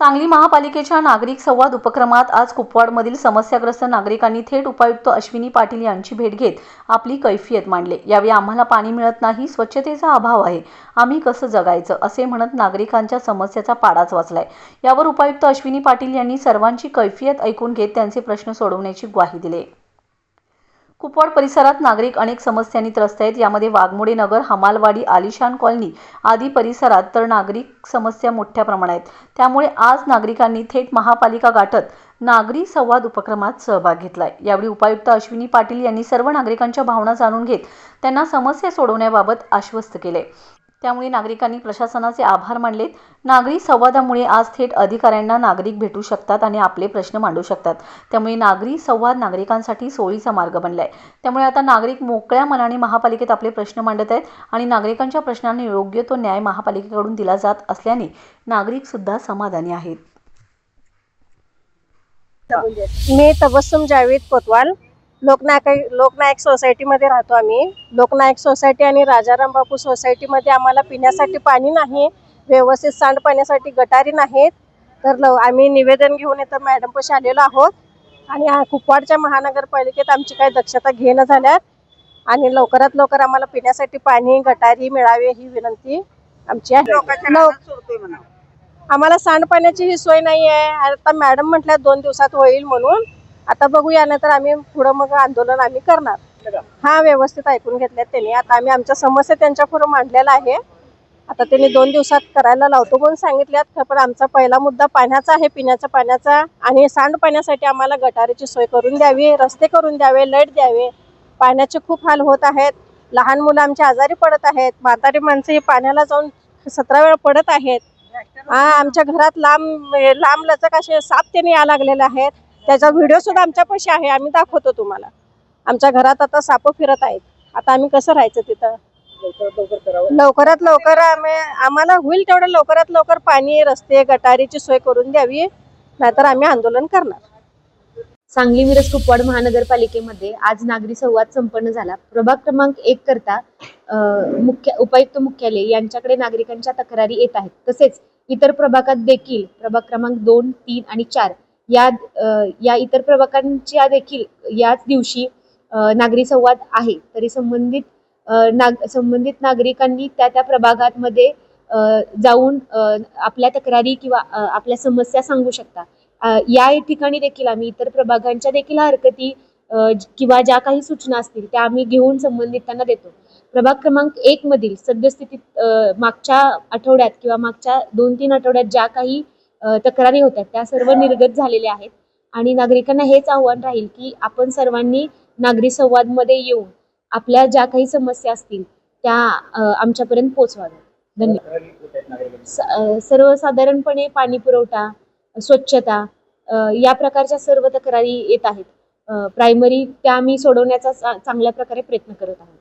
सांगली महापालिकेच्या नागरिक संवाद उपक्रमात आज कुपवाडमधील समस्याग्रस्त नागरिकांनी थेट उपायुक्त अश्विनी पाटील यांची भेट घेत आपली कैफियत मांडले. यावेळी आम्हाला पाणी मिळत नाही स्वच्छतेचा अभाव आहे. आम्ही कसं जगायचं असे म्हणत नागरिकांच्या समस्याचा पाडाच वाचलाय. यावर उपायुक्त अश्विनी पाटील यांनी सर्वांची कैफियत ऐकून घेत त्यांचे प्रश्न सोडवण्याची ग्वाही दिली. कुपवाड परिसरात नागरिक अनेक समस्यांनी त्रस्त आहेत. यामध्ये वाघमोडे नगर हमालवाडी आलिशान कॉलनी आदी परिसरात तर नागरिक समस्या मोठ्या प्रमाणात आहेत. त्यामुळे आज नागरिकांनी थेट महापालिका गाठत नागरी संवाद उपक्रमात सहभाग घेतलाय. यावेळी उपायुक्त अश्विनी पाटील यांनी सर्व नागरिकांच्या भावना जाणून घेत त्यांना समस्या सोडवण्याबाबत आश्वस्त केले त्यामुळे नागरिकांनी प्रशासनाचे आभार मानलेत. नागरी संवादामुळे आज थेट अधिकाऱ्यांना नागरिक भेटू शकतात आणि आपले प्रश्न मांडू शकतात. त्यामुळे नागरी संवाद नागरिकांसाठी सोयीचा मार्ग बनलाय. त्यामुळे आता नागरिक मोकळ्या मनाने महापालिकेत आपले प्रश्न मांडत आहेत आणि नागरिकांच्या प्रश्नांना योग्य तो न्याय महापालिकेकडून दिला जात असल्याने नागरिक सुद्धा समाधानी आहेत. मी तबस्सुम जावेद कोतवाल लोकनायक लोकनायक सोसायटीमध्ये राहतो आम्ही. लोकनायक सोसायटी आणि राजाराम बापू सोसायटीमध्ये आम्हाला पिण्यासाठी पाणी नाही व्यवस्थित सांडपाण्यासाठी गटारी नाहीत. तर आम्ही निवेदन घेऊन इथं मॅडमपाशी आलेलो आहोत. आणि कुपवाडच्या महानगरपालिकेत आमची काही दक्षता घेणं झाल्यात. आणि लवकरात लवकर आम्हाला पिण्यासाठी पाणी गटारी मिळावे ही विनंती आमची आम्हाला सांडपाण्याची ही सोय नाही आहे आता मॅडम म्हटल्या दोन दिवसात होईल म्हणून. आता बघूया नंतर आम्ही पुढं मग आंदोलन आम्ही करणार. हा व्यवस्थित ऐकून घेतल्यात त्यांनी. आता आम्ही आमच्या समस्या त्यांच्या पुढे मांडलेला आहे. आता त्यांनी दोन दिवसात करायला लावतो म्हणून सांगितल्यात. पण आमचा पहिला मुद्दा पाण्याचा आहे पिण्याच्या पाण्याचा. आणि सांडपाण्यासाठी आम्हाला गटारीची सोय करून द्यावी रस्ते करून द्यावे लाइट द्यावे. पाण्याचे खूप हाल होत आहेत. लहान मुलं आमची आजारी पडत आहेत. म्हातारी माणसं ही पाण्याला जाऊन सतरा वेळा पडत आहेत. हा आमच्या घरात लांब लांब लचक असे साप त्यांनी या लागलेले आहेत. त्याचा व्हिडिओ सुद्धा आमच्यापाशी आहे आम्ही दाखवतो तुम्हाला. आमच्या घरात आता साप फिरत आहेत. आता आम्ही कसं राहायचं तिथं? लवकरात लवकर आम्ही आम्हाला होईल तेवढं लवकरात लवकर पाणी रस्ते गटारीची सोय करून द्यावी नाहीतर आम्ही आंदोलन करणार. सांगली मिरज कुपवाड महानगरपालिकेमध्ये आज नागरी संवाद संपन्न झाला. प्रभाग क्रमांक एक करता अ, मुख्य उपायुक्त मुख्यालय यांच्याकडे नागरिकांच्या तक्रारी येत आहेत. तसेच इतर प्रभागात देखील प्रभाग क्रमांक दोन तीन आणि चार या या इतर प्रभागांच्या देखील याच दिवशी नागरी संवाद आहे. तरी संबंधित नाग संबंधित नागरिकांनी त्या त्या प्रभागांमध्ये जाऊन आपल्या तक्रारी किंवा आपल्या समस्या सांगू शकता. या ठिकाणी देखील आम्ही इतर प्रभागांच्या देखील हरकती किंवा ज्या काही सूचना असतील त्या आम्ही घेऊन संबंधितांना देतो. प्रभाग क्रमांक एक मधील सद्यस्थितीत मागच्या आठवड्यात किंवा मागच्या दोन तीन आठवड्यात ज्या काही तक्रारी होत्या. त्या सर्व निर्गत झालेल्या आहेत. आणि नागरिकांना हेच आव्हान राहील की आपण सर्वांनी नागरी संवादमध्ये येऊन आपल्या ज्या काही समस्या असतील त्या आमच्यापर्यंत पोहोचवाव्या धन्यवाद. सर्वसाधारणपणे पाणी पुरवठा स्वच्छता या प्रकारच्या सर्व तक्रारी येत आहेत. प्रायमरी त्या आम्ही सोडवण्याचा चांगल्या प्रकारे प्रयत्न करत आहोत.